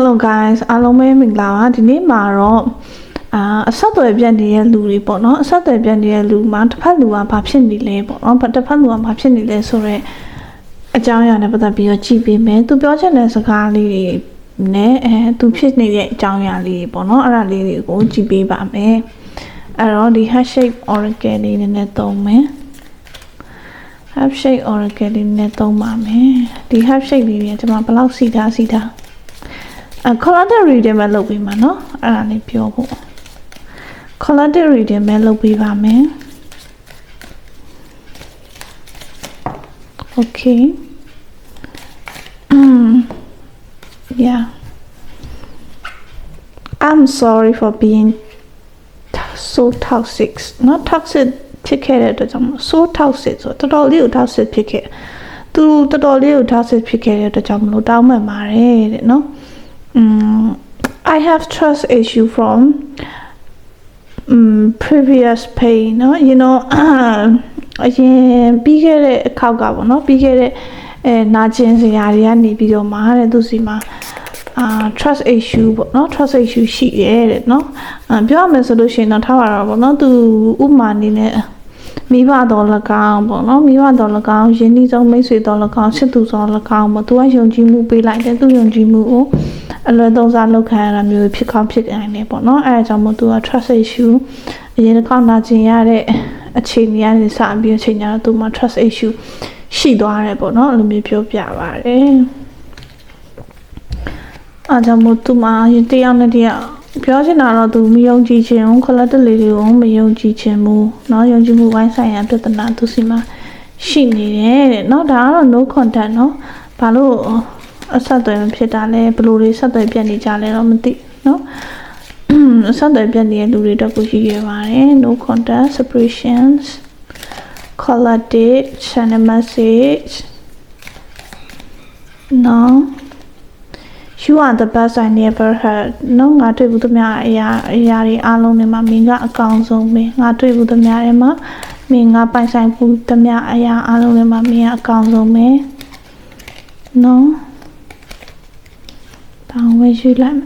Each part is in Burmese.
Hello guys အားလုံးပဲမင်္ဂလာပါဒီနေ့မှာတော့အာအဆက်အသွယ်ပြတ်နေတဲ့လူတွေပေါ့နော်အဆက်အသွယ်ပြတ်နေတဲ့လူမှာတစ်ဖက်လူကဘာဖြစ်နေလဲပေါ့နော်တစ်ဖက်လူကဘာဖြစ်နေလဲဆိုတော့အကြောင်းအရာနဲ့ပတ်သက်ပြီးတော့ကြည့်ပေးမယ်သူပြောချင်တဲ့စကားလေးတွေနဲ့အဲသူဖြစ်နေတဲ့အကြောင်းအရာလေးတွေပေါ့နော်အဲ့ဒါလေးတွေကိုကြည့်ပေးပါမယ်အဲ့တော့ဒီ hashtag oracle လေးနည်းနည်းသုံးမယ် hashtag oracle လေးနည်းသုံးပါမယ်ဒီ hashtag လေးတွေကကျွန်မဘယ်လောက်စီထားစီထား အ collective reading ပဲလုပ်ပေးမှာเนาะအဲ့ဒါလေးပြောဖို့ collective reading ပဲလုပ်ပေးပါမယ် okay mm yeah I'm sorry for being so toxic not toxic ဖြစ်ခဲ့တဲ့အတွက်ကြောင့်မလို့ so toxic ဆိုတော့တော်တော်လေးကို toxic ဖြစ်ခဲ့သူတော်တော်လေးကို toxic ဖြစ်ခဲ့တဲ့အတွက်ကြောင့်မလို့တောင်းပန်ပါတယ်တဲ့နော် um I have trust issue from um previous pain เนาะ you know အရင်ပြီးခဲ့တဲ့အခောက်ကပေါ့เนาะပြီးခဲ့တဲ့အဲနာကျင်စရာတွေကနေပြီးတော့မှာတဲ့သူစီမှာအာ trust issue ပေါ့เนาะ trust issue ရှိတယ်တဲ့เนาะအာပြောရမယ်ဆိုလို့ရှိရင်တော့ထားပါတော့ပေါ့เนาะသူဥပမာအနေနဲ့မိဘတော်၎င်းပေါ့နော်မိဘတော်၎င်းယဉ်ဤဆုံးမိတ်ဆွေတော်၎င်းချစ်သူတော်၎င်းပေါ့သူကယုံကြည်မှုပေးလိုက်တယ်သူယုံကြည်မှုကို အလွယ်သုံးစားလုပ်ခံရတာမျိုးဖြစ်ကောင်းဖြစ်နိုင်တယ်ပေါ့နော်အဲအကြောင်းမို့သူက trust issue အရင်တစ်ခေါက်နာကျင်ရတဲ့အခြေအနေကနေစပြီးအချိန်ညာတော့သူမှ trust issue ရှိသွားတယ်ပေါ့နော်အဲ့လိုမျိုးပြောပြပါတယ်အားကြောင့်မို့သူမှတယောက်နဲ့တယောက်ပြောချင်တာတော့သူမယုံကြည်ခြင်းခလတ်တလေးတွေကိုမယုံကြည်ခြင်းဘူးเนาะယုံကြည်မှုပိုင်းဆိုင်ရာပြဿနာသူစီမှာရှိနေတယ်တဲ့เนาะဒါကတော့ no contact เนาะဘာလို့ အဆက်အသွယ်မဖြစ်တာလဲဘလို့တွေဆက်သွယ်ပြတ်နေကြလဲတော့မသိနော်အဆက်အသွယ်ပြတ်နေတဲ့လူတွေတော့ကိုရှိရပါတယ် no contact separations color date channel message no you are the best i never had နော်ငါတွေ့ဘူးသမျှအရာအရာတွေအားလုံးတွေမှာမင်းကအကောင်းဆုံးပဲငါတွေ့ဘူးသမျှတွေမှာမင်းငါပိုင်ဆိုင်ဘူးသမျှအရာအားလုံးတွေမှာမင်းကအကောင်းဆုံးပဲနော် တောင်းဝဲယူလိုက်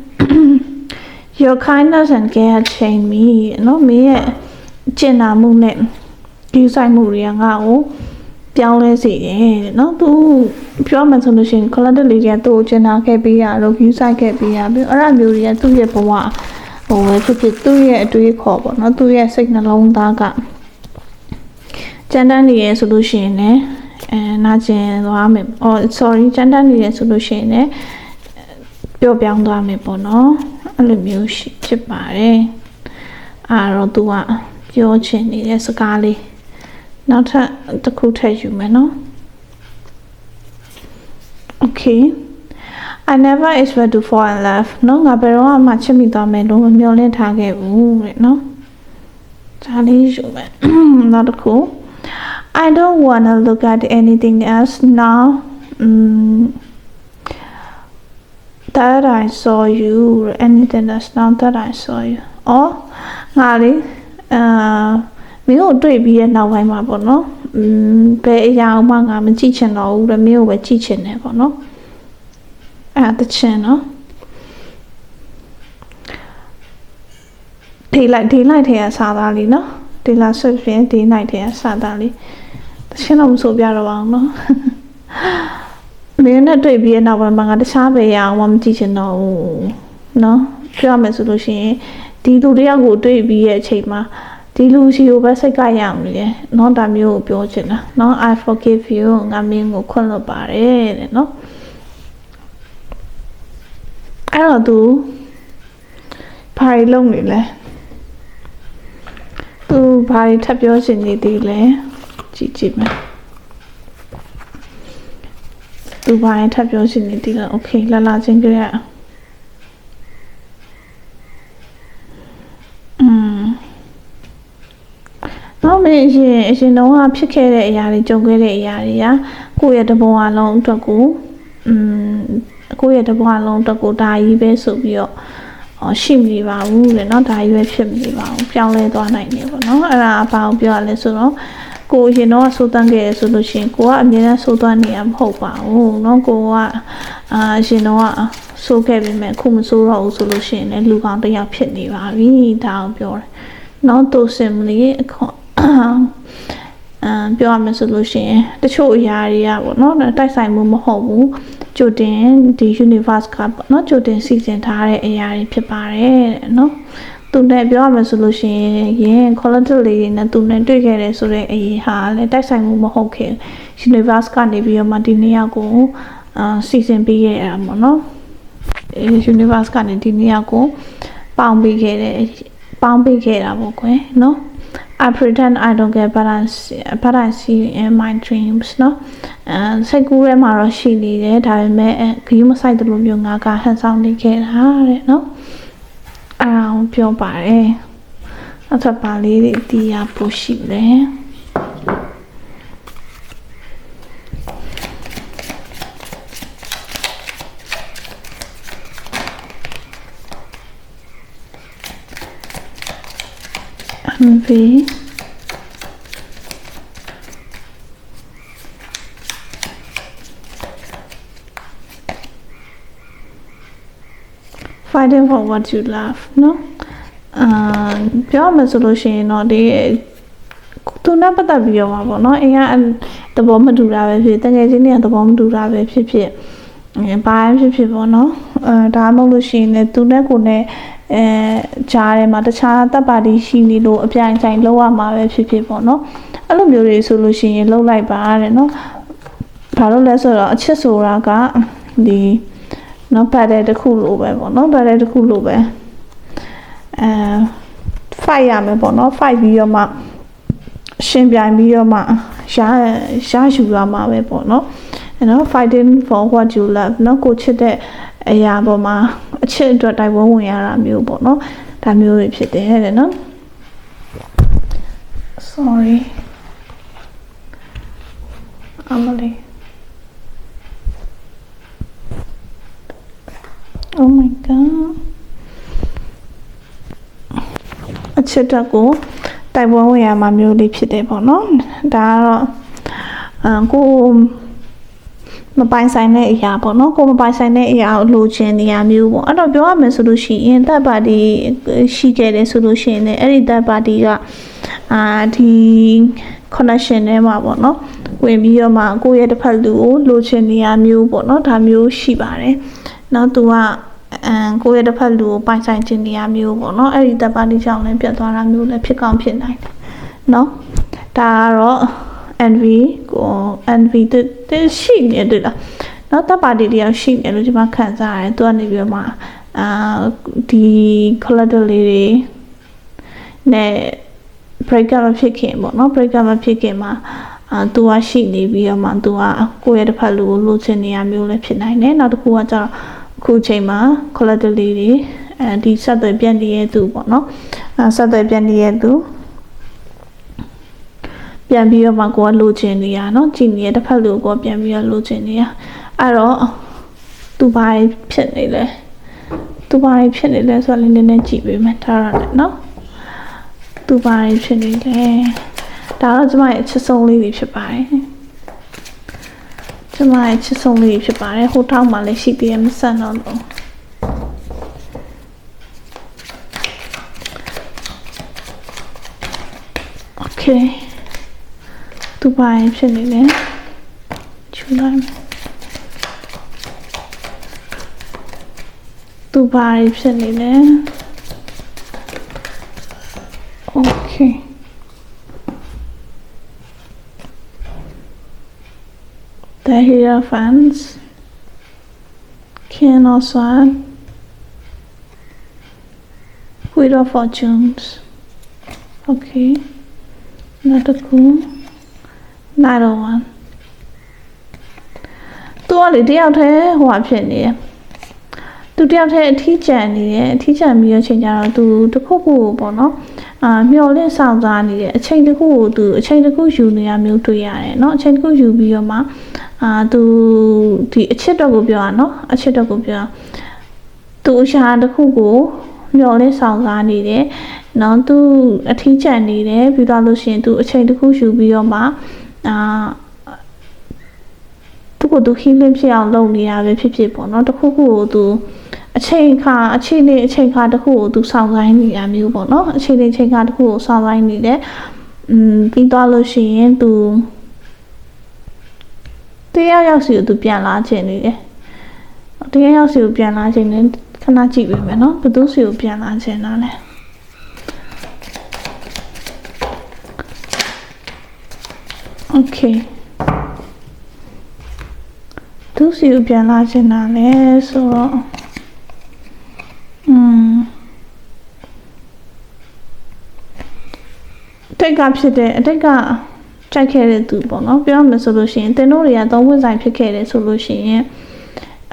your kindness and care change me နော်မင်းရဲ့ကျင်နာမှုနဲ့ယူဆိုင်မှုတွေကငါ့ကိုပြောင်းလဲစေတယ်တဲ့နော်သူပြောမှဆိုလို့ရှိရင် collective လေးတွေကသူ့ကိုကျင်နာခဲ့ပေးရတော့ view site ခဲ့ပေးရပြီးအဲ့ဒါမျိုးတွေကသူ့ရဲ့ဘဝဟိုပဲဖြစ်ဖြစ်သူ့ရဲ့အတွေးခေါ်ပေါ့နော်သူ့ရဲ့စိတ်နှလုံးသားကကျန်တန်းနေရဆိုလို့ရှိရင်လည်းအဲနာကျင်သွားမယ်။ oh sorry ကျန်တန်းနေရဆိုလို့ရှိရင်လည်း ပျော့ပြောင်းသွားမယ်ပေါ့နော်။အဲ့လိုမျိုးရှိဖြစ်ပါတယ်။အာတော့သူကပြောချင်နေတဲ့စကားလေးနောက်ထပ်တစ်ခုထည့်ယူမယ်နော် Okay I never expect to fall in love နော်ငါဘယ်တော့မှချစ်မိသွားမယ်လို့မမျှော်လင့်ထားခဲ့ဘူးတဲ့နော်ဒါလေးယူမယ်နောက်တစ်ခု I don't want to look at anything else now um, that I saw you anything else now that I saw you အော်ငါလေးအာမင်းကိုတွေ့ပြီးရဲ့နောက်ပိုင်းမှာပေါ့နော်อืมဘယ်အရာမှငါမကြည့်ချင်တော့ဘူးတဲ့မင်းကိုပဲကြည့်ချင်တယ်ပေါ့နော်အဲ့ဒါတချင်နော်ဒေးလိုက်ဒေးလိုက်ထဲကစားသားလေးနော်ဒေးလာဆွဖြင့်ဒေးလိုက်ထဲကစားသားလေးတချင်တော့မဆိုပြတော့ပါအောင်နော် မင်းနဲ့တွေ့ပြီးရဲ့နောက်ပိုင်းမှာငါတခြားဘယ်အရာမှမကြည့်ချင်တော့ဘူးနော်ပြောရမယ်ဆိုလို့ရှိရင်ဒီလူတယောက်ကိုတွေ့ပြီးရဲ့အချိန်မှာဒီလူစီကိုပဲစိတ်ကရအောင်လေเนาะဒါမျိုးကိုပြောချင်တာเนาะ I forgive you ငါမင်းကိုခွင့်လွှတ်ပါတယ်တဲ့เนาะအဲ့တော့ तू ဘာတွေလုပ်နေလဲ तू ဘာတွေထပ်ပြောချင်နေသေးလဲကြည့်ကြည့်မယ် तू ဘာတွေထပ်ပြောချင်နေသေးလဲ okay လာလာချင်းကြရအောင်อืม တော့မင်းအရင်အရင်တော့ဖြစ်ခဲ့တဲ့အရာတွေကြုံခဲ့တဲ့အရာတွေကကိုယ့်ရဲ့တဘဝလုံးအတွက်ကိုอืมကိုယ့်ရဲ့တဘဝလုံးအတွက်ကိုဒါကြီးပဲဆိုပြီးတော့ဟောရှိမနေပါဘူးလေเนาะဒါကြီးပဲဖြစ်မနေပါဘူးပြောင်းလဲသွားနိုင်တယ်ပေါ့เนาะအဲ့ဒါအပါအောင်ပြောရလဲဆိုတော့ ကိုအရင်တော့ဆိုးသွမ်းခဲ့ရဆိုလို့ရှိရင်ကိုကအမြဲတမ်းဆိုးသွမ်းနေရမဟုတ်ပါဘူးเนาะကိုကအာအရင်တော့ဆိုးခဲ့ပြီမဲ့အခုမဆိုးတော့ဘူးဆိုလို့ရှိရင်လည်းလူကောင်တစ်ယောက်ဖြစ်နေပါပြီဒါကိုပြောတယ်เนาะသူစင်မလီအခုအမ်ပြောရမယ်ဆိုလို့ရှိရင်တချို့အရာတွေကပေါ့နော်တိုက်ဆိုင်မှုမဟုတ်ဘူးကြိုတင်ဒီ universe ကပေါ့နော်ကြိုတင်စီစဉ်ထားတဲ့အရာတွေဖြစ်ပါတယ်တဲ့နော် သူနဲ့ပြောရမယ်ဆိုလို့ရှိရင်ရင် quality လေးတွေနဲ့သူနဲ့တွေ့ခဲ့တယ်ဆိုတဲ့အရေးဟာလည်းတိုက်ဆိုင်မှုမဟုတ်ခင် universe ကနေပြီးတော့မှဒီနေရာကိုအာစီစဉ်ပေးခဲ့ရတာပေါ့နော် universe ကနေဒီနေရာကိုပေါင်းပေးခဲ့တယ်ပေါင်းပေးခဲ့တာပေါ့ကွယ်နော် I pretend I don't get but I see, but I see in my dreams နော်အဲစိတ်ကူးထဲမှာတော့ရှိနေတယ်ဒါပေမဲ့ဂရုမစိုက်တယ်လို့မျိုးငါကဟန်ဆောင်နေခဲ့တာတဲ့နော် အဲအောင်ပြောပါတယ်အထပ်ပါလေးတွေတီးရပို့ရှိတယ် MV fighting for what you love เนาะအာပြောမှဆိုလို့ရှိရင်တော့ဒီသူနဲ့ပတ်သက်ပြီးတော့မှာပေါ့နော်အင်ကသဘောမတူတာပဲဖြစ်တကယ်ချင်းတွေကသဘောမတူတာပဲဖြစ်ဖြစ်အဲဘာဖြစ်ဖြစ်ပေါ့နော်အဲဒါမှမဟုတ်လို့ရှိရင်လည်းသူနဲ့ကိုနဲ့အဲဂျားထဲမှာတခြားတပ်ပါတီရှိနေလို့အပြိုင်ဆိုင်လောက်ရမှာပဲဖြစ်ဖြစ်ပေါ့နော်အဲ့လိုမျိုးတွေဆိုလို့ရှိရင်လှုပ်လိုက်ပါတဲ့နော်ဘာလို့လဲဆိုတော့အချစ်ဆိုတာကဒီ နော်ပတ်တဲ့တစ်ခုလိုပဲပေါ့နော်ပတ်တဲ့တစ်ခုလိုပဲအဲ fight ရမယ်ပေါ့နော် fight ပြီးတော့မှရှင်ပြိုင်ပြီးတော့မှရရယူရမှာပဲပေါ့နော်အဲနော် fighting for what you love နော်ကိုချစ်တဲ့အရာပေါ်မှာအချစ်အတွက်တိုက်ပွဲဝင်ရတာမျိုးပေါ့နော်ဒါမျိုးတွေဖြစ်တယ်တဲ့နော် sorry အမလေး oh my god အချစ်တက်ကိုတိုက်ပွဲဝင်ရမှာမျိုးလေးဖြစ်တယ်ပေါ့နော်ဒါကတော့အကိုမပိုင်ဆိုင်တဲ့အရာပေါ့နော်ကိုမပိုင်ဆိုင်တဲ့အရာကိုလိုချင်နေရမျိုးပေါ့အဲ့တော့ပြောရမယ်ဆိုလို့ရှိရင်တပ်ပါတီရှိခဲ့တယ်ဆိုလို့ရှိရင်လည်းအဲ့ဒီတပ်ပါတီကအာဒီ connection ထဲမှာပေါ့နော်ဝင်ပြီးတော့မှကိုယ့်ရဲ့တစ်ဖက်လူကိုလိုချင်နေရမျိုးပေါ့နော်ဒါမျိုးရှိပါတယ် နောက်သူကအမ်ကိုယ့်ရဲ့တစ်ဖက်လူကိုပိုင်ဆိုင်ခြင်းနေရမျိုးပေါ့နော်အဲ့ဒီတပ်ပါတီကြောင့်လည်းပြတ်သွားတာမျိုးလည်းဖြစ်ကောင်းဖြစ်နိုင်တယ်နော်ဒါကတော့ NV ကို NV တက်ရှိနေတယ်လားနော်တပ်ပါတီတယောက်ရှိနေလို့ဒီမှာခံစားရတယ်သူကနေပြီးတော့မှအာဒီ collateral လေးတွေနဲ့ break up မဖြစ်ခင်ပေါ့နော် break up မဖြစ်ခင်မှာအာသူကရှိနေပြီးတော့မှသူကကိုယ့်ရဲ့တစ်ဖက်လူကိုလိုချင်နေရမျိုးလည်းဖြစ်နိုင်တယ်နောက်တစ်ခုကကျတော့ အခုချိန်မှာ collateral လေးတွေအဲဒီဆက်သွယ်ပြန့်နေတဲ့သူပေါ့နော်အဲဆက်သွယ်ပြန့်နေတဲ့သူပြန်ပြီးတော့မှကိုကလိုချင်နေရเนาะကြည်နေတဲ့တစ်ဖက်လူကိုပြန်ပြီးတော့လိုချင်နေရအဲ့တော့သူဘာဖြစ်နေလဲသူဘာဖြစ်နေလဲဆိုတော့လည်းနည်းနည်းကြည့်ပေးမယ်ဒါတော့လည်းเนาะသူဘာဖြစ်နေလဲဒါတော့ကျမရဲ့အချစ်ဆုံးလေးတွေဖြစ်ပါတယ် ကျမရဲ့ချစ်ဆုံးလေးဖြစ်ပါတယ်ဟိုထောက်မှာလည်းရှိသေးတယ်မဆန်တော့လို့ Okay သူဘာဖြစ်နေလဲချူလိုက်မယ်သူဘာဖြစ်နေလဲ Okay The Hierophants King of Swan Wheel of Fortunes Okay နောက်တစ်ခုနာတော့ဝမ်သူကလေတယောက်တည်းဟိုဟာဖြစ်နေတယ်သူတယောက်တည်းအထီးကျန်နေတယ်အထီးကျန်ပြီးရချိန်ကျတော့သူတစ်ခုခုပေါ့နော် အာမျော်လင့်ဆောင်စားနေတယ်အချိန်တစ်ခုကိုသူအချိန်တစ်ခုယူနေရမျိုးတွေ့ရတယ်เนาะအချိန်တစ်ခုယူပြီးတော့မှအာသူဒီအချစ်တော့ကိုပြောရနော်အချစ်တော့ကိုပြောသူအရှာတစ်ခုကိုမျော်လင့်ဆောင်စားနေတယ် နော်သူအထီးကျန်နေတယ်ပြီးတော့လို့ရှိရင်သူအချိန်တစ်ခုယူပြီးတော့မှအာသူကိုသူ healing ဖြစ်အောင်လုပ်နေတာပဲဖြစ်ဖြစ်ပေါ့နော်တစ်ခုခုကိုသူ အချိန်ခါအချိန်လေးအချိန်ခါတစ်ခုကိုသူစောင့်ဆိုင်းနေတာမျိုးပေါ့နော်အချိန်လေးအချိန်ခါတစ်ခုကိုစောင့်ဆိုင်းနေတယ်อืมပြီးတော့လို့ရှိရင်သူတရားရောက်စီကိုသူပြန်လာခြင်းနေတယ်တရားရောက်စီကိုပြန်လာခြင်းနေခဏကြည့်ပေးမယ်နော်ဘယ်သူစီကိုပြန်လာခြင်းလားလဲ Okay သူစီကိုပြန်လာချင်တာလဲဆိုတော့ တိတ်ကဖြစ်တဲ့အတိတ်ကကြိုက်ခဲ့တဲ့သူပေါ့နော်ပြောရမယ်ဆိုလို့ရှိရင်တင်တို့တွေကသုံးဝင်ဆိုင်ဖြစ်ခဲ့တယ်ဆိုလို့ရှိရင်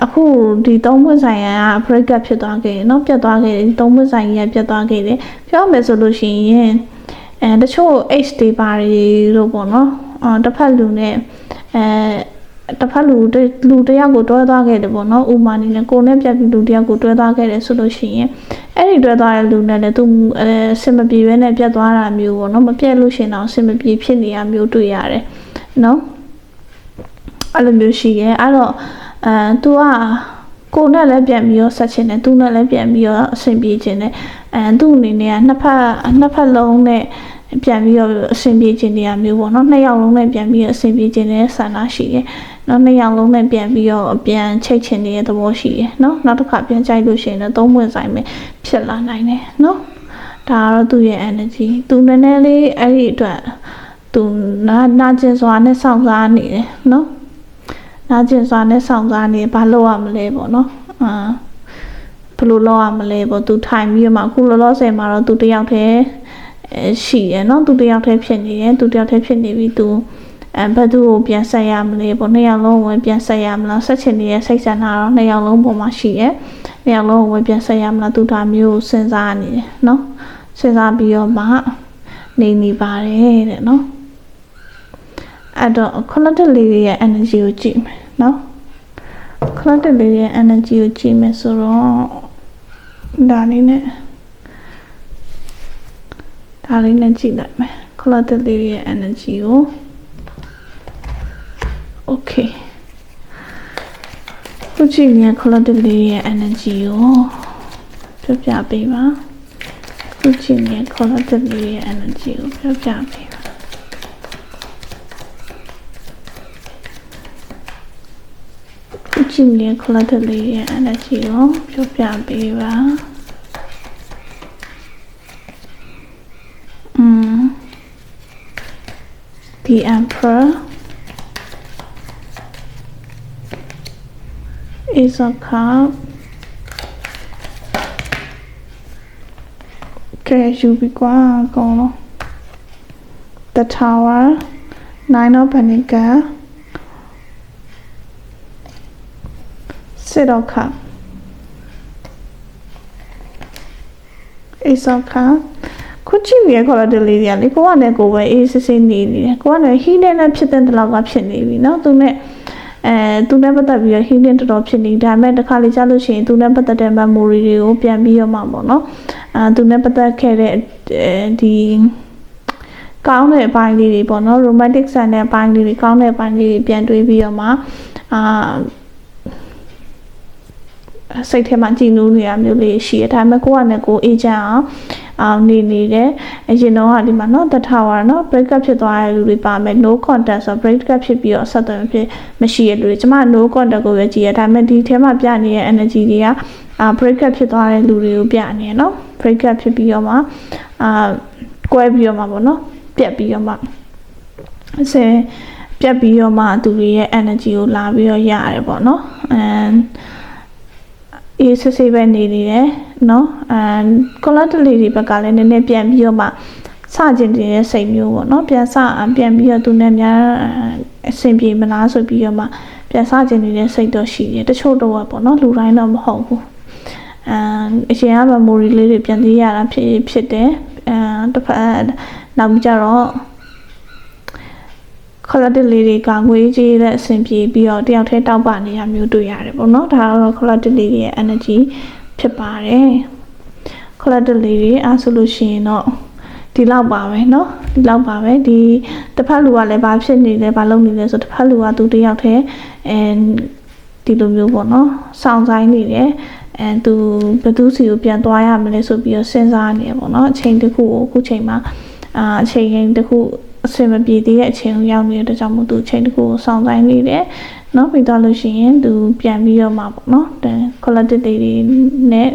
အခုဒီသုံးဝင်ဆိုင်က break up ဖြစ်သွားခဲ့တယ်เนาะပြတ်သွားခဲ့တယ်သုံးဝင်ဆိုင်ကြီးကပြတ်သွားခဲ့တယ်ပြောရမယ်ဆိုလို့ရှိရင်အဲတချို့ H တွေပါတွေလို့ပေါ့နော်အာတစ်ဖက်လူနဲ့အဲတစ်ဖက်လူလူတယောက်ကိုတွဲသွားခဲ့တယ်ပေါ့နော်ဥမာနေနဲ့ကိုနဲ့ပြတ်ပြီးလူတယောက်ကိုတွဲသွားခဲ့တယ်ဆိုလို့ရှိရင် အဲ့ဒီတွဲသွားတဲ့လူနဲ့လည်းသူအဲစင်မပြေဘဲနဲ့ပြတ်သွားတာမျိုးပေါ့နော်မပြတ်လို့ရှိရင်တော့စင်မပြေဖြစ်နေရမျိုးတွေ့ရတယ်နော်အဲ့လိုမျိုးရှိရဲ့အဲ့တော့အဲ तू က ကိုနဲ့လည်းပြန်ပြီးတော့ဆက်ချင်တယ်သူနဲ့လည်းပြန်ပြီးတော့အဆင်ပြေချင်တယ်အဲသူ့အနေနဲ့ကနှစ်ဖက်နှစ်ဖက်လုံးနဲ့ပြန်ပြီးတော့အဆင်ပြေခြင်းတရားမျိုးပေါ့နော်နှစ်ယောက်လုံးနဲ့ပြန်ပြီးတော့အဆင်ပြေခြင်းတဲ့ဆန္ဒရှိတယ်နော်နှစ်ယောက်လုံးနဲ့ပြန်ပြီးတော့ပြန်ချိတ်ချင်တဲ့သဘောရှိတယ်နော်နောက်တစ်ခါပြန်ကြိုက်လို့ရှိရင်တော့သုံးဝင်ဆိုင်မယ်ဖြစ်လာနိုင်တယ်နော်ဒါကတော့သူ့ရဲ့ energy သူနည်းနည်းလေးအဲ့ဒီအတွက်သူနာနာကျင်စွာနဲ့စောင့်စားနေတယ်နော် နာကျင်စွာနဲ့ဆောင်စားနေဘာလုပ်ရမလဲပေါ့နော်အာဘလို့လောက်ရမလဲပေါ့သူထိုင်ပြီးတော့မှအခုလောလောဆယ်မှာတော့သူတယောက်တည်းရှိရယ်နော်သူတယောက်တည်းဖြစ်နေတယ်သူတယောက်တည်းဖြစ်နေပြီးသူအဲဘသူကိုပြန်ဆက်ရမလဲပေါ့နှစ်ယောက်လုံးဝင်ပြန်ဆက်ရမလားဆက်ချင်နေတဲ့စိတ်ဆန္ဒတော့နှစ်ယောက်လုံးပေါ်မှာရှိရယ်နှစ်ယောက်လုံးဝင်ပြန်ဆက်ရမလားသူဒါမျိုးစဉ်းစားနေတယ်နော်စဉ်းစားပြီးတော့မှနေနေပါတယ်တဲ့နော် အဲ့တော့ခொနတက်လေးရဲ့ energy ကိုကြည့်မယ်နော်ခொနတက်လေးရဲ့ energy ကိုကြည့်မယ်ဆိုတော့ဒါလေးနဲ့ဒါလေးနဲ့ကြည့်လိုက်မယ်ခொနတက်လေးရဲ့ energy ကို okay ခုချိန်မြန်ခလတ်တလေးရဲ့ energy ကိုပြပြပေးပါခုချိန်မြန်ခလတ်တလေးရဲ့ energy ကိုပြပြပေး ပါခုကြည့်နေတဲ့ collective လေးရဲ့ energy ကိုပြောပြပေးပါ Mm. The Emperor is a cup. Okay, you be quiet, The Tower, Nine of Pentacles, Six of Cups, Ace of Cups. ခုကြည့်ရခေါ်တော့ဒီလေးတွေကလေကိုကလည်းကိုပဲအေးစစ်စစ်နေနေတယ်ကိုကလည်းဟီးတဲ့နဲ့ဖြစ်တဲ့တလောက်ကဖြစ်နေပြီเนาะသူနဲ့အဲသူနဲ့ပတ်သက်ပြီးတော့ဟီးတဲ့တော်တော်ဖြစ်နေဒါပေမဲ့တစ်ခါလေကြားလို့ရှိရင်သူနဲ့ပတ်သက်တဲ့ memory တွေကိုပြန်ပြီးတော့မှပေါ့เนาะအဲသူနဲ့ပတ်သက်ခဲ့တဲ့ဒီကောင်းတဲ့အပိုင်းလေးတွေပေါ့နော် romantic ဆန်တဲ့အပိုင်းလေးတွေကောင်းတဲ့အပိုင်းလေးတွေပြန်တွေးပြီးတော့မှအာ စိတ်ထဲမှာကြည်နူးနေရမျိုးလေးရှိတယ်ဒါပေမဲ့ကိုကနဲ့ကိုအေဂျင့်အောင်အောင်နေနေတယ်အရင်တော့ဒီမှာနော်တထဝါနော် break up ဖြစ်သွားတဲ့လူတွေပါမယ် no contact ဆို break up ဖြစ်ပြီးတော့ဆက်သွယ်ဖြစ်မရှိတဲ့လူတွေကျွန်မ no contact ကိုပဲကြည်ရဒါပေမဲ့ဒီထဲမှာပြနေတဲ့ energy တွေကအာ break up ဖြစ်သွားတဲ့လူတွေကိုပြနေရနော် break up ဖြစ်ပြီးတော့မှအာကွဲပြီးတော့မှပေါ့နော်ပြက်ပြီးတော့မှဆယ်ပြက်ပြီးတော့မှသူတွေရဲ့ energy ကိုလာပြီးတော့ရတယ်ပေါ့နော် and အေးဆေးဆေးပဲနေနေတယ်နော်အဲကွန်လက်တလီဒီဘက်ကလည်းနည်းနည်းပြန်ပြီးတော့မှစကျင်တဲ့စိတ်မျိုးပေါ့နော်ပြန်စပြန်ပြီးတော့သူနဲ့များအဆင်ပြေမလားဆိုပြီးတော့မှပြန်စကျင်နေတဲ့စိတ်တော့ရှိတယ်တချို့တော့ပေါ့နော်လူတိုင်းတော့မဟုတ်ဘူးအမ်အရင်က memory လေးတွေပြန်သေးရတာဖြစ်ဖြစ်တယ်အမ်တစ်ဖက်နောက်ပြီးကြတော့ collective လေးတွေကငွေကြေးတဲ့အဆင်ပြေပြီးတော့တယောက်တည်းတောက်ပနေရမျိုးတွေ့ရတယ်ပေါ့နော်ဒါကတော့ collective လေးရဲ့ energy ဖြစ်ပါတယ် collective လေးတွေအားဆိုလို့ရှိရင်တော့ဒီလောက်ပါပဲเนาะဒီလောက်ပါပဲဒီတစ်ဖက်လူကလည်းဘာဖြစ်နေလဲဘာလုပ်နေလဲဆိုတစ်ဖက်လူကသူတယောက်တည်းအဲဒီလိုမျိုးပေါ့နော်စောင့်ဆိုင်နေတယ်အဲသူဘယ်သူစီကိုပြန်သွားရမလဲဆိုပြီးတော့စဉ်းစားနေရပေါ့နော်အချိန်တစ်ခုကိုအခုချိန်မှာအာအချိန်ရင်းတစ်ခု အဆင်မပြေသေးတဲ့အချိန်ကိုရောက်နေတဲ့အတွက်ကြောင့်မို့သူအချိန်တစ်ခုကိုစောင့်ဆိုင်နေတယ်နော်ပြီးတော့လို့ရှိရင်သူပြန်ပြီးတော့မှပေါ့နော်ဒါ collective တွေနဲ့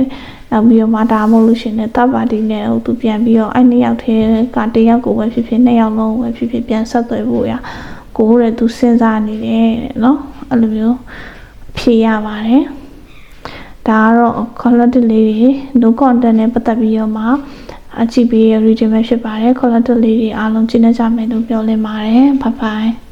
နောက်ပြီးတော့မှဒါမှမဟုတ်လို့ရှိရင်တပ်ပါတီနဲ့ဟိုသူပြန်ပြီးတော့အဲ့နှစ်ယောက်ထဲကတစ်ယောက်ကိုပဲဖြစ်ဖြစ်နှစ်ယောက်လုံးပဲဖြစ်ဖြစ်ပြန်ဆက်သွယ်ဖို့ရကိုယ်ရဲ့သူစဉ်းစားနေတယ်တဲ့နော်အဲ့လိုမျိုးဖြေရပါတယ်ဒါကတော့ collective လေးတွေ no content နဲ့ပတ်သက်ပြီးတော့မှ အကြည့်ပေးရ reading ပဲဖြစ်ပါတယ် collective လေးတွေအားလုံးကျင်းနေကြမယ်လို့ပြောလင်းပါတယ် bye bye